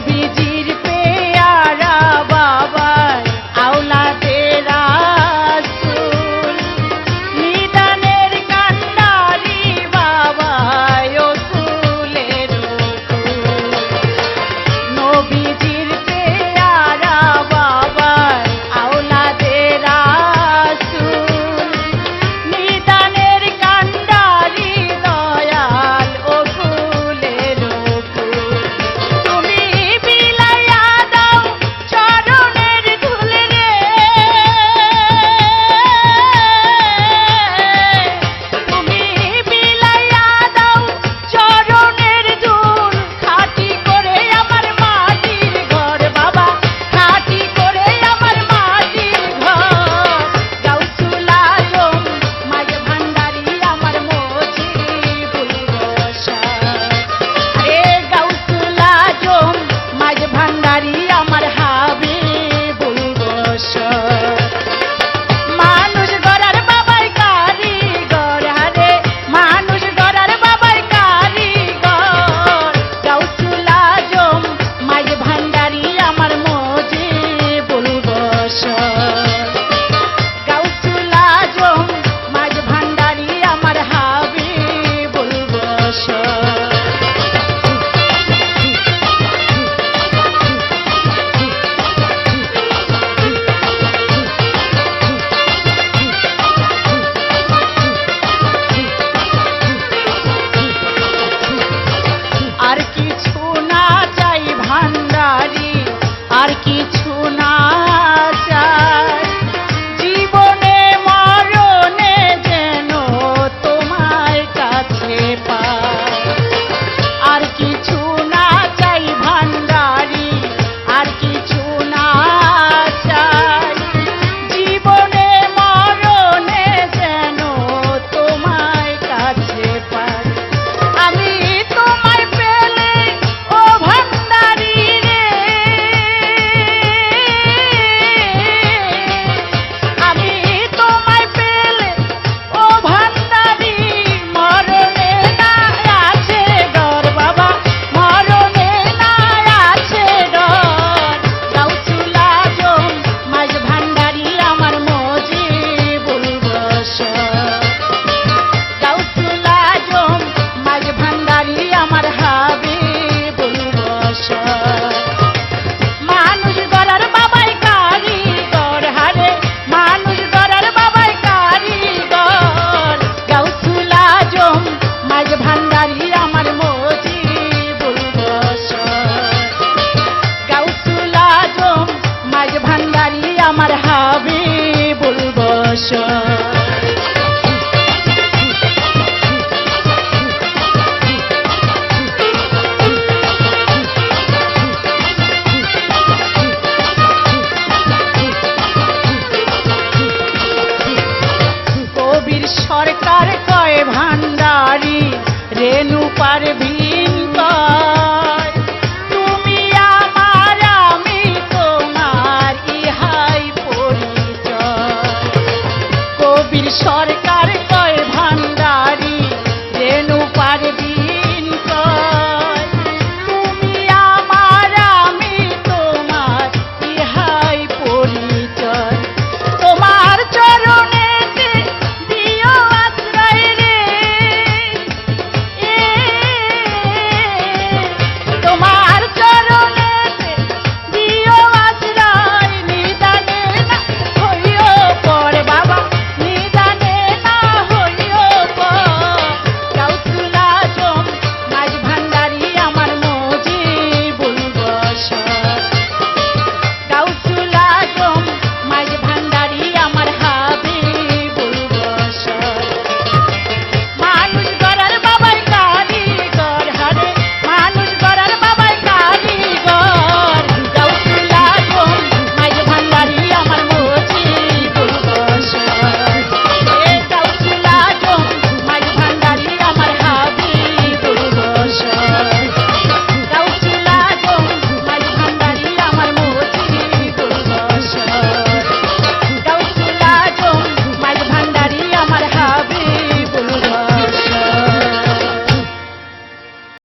নবী রেণু পারভিন কয় তুমি আমার আমি তোমার ইহাই পরিচয়। কবির সরকার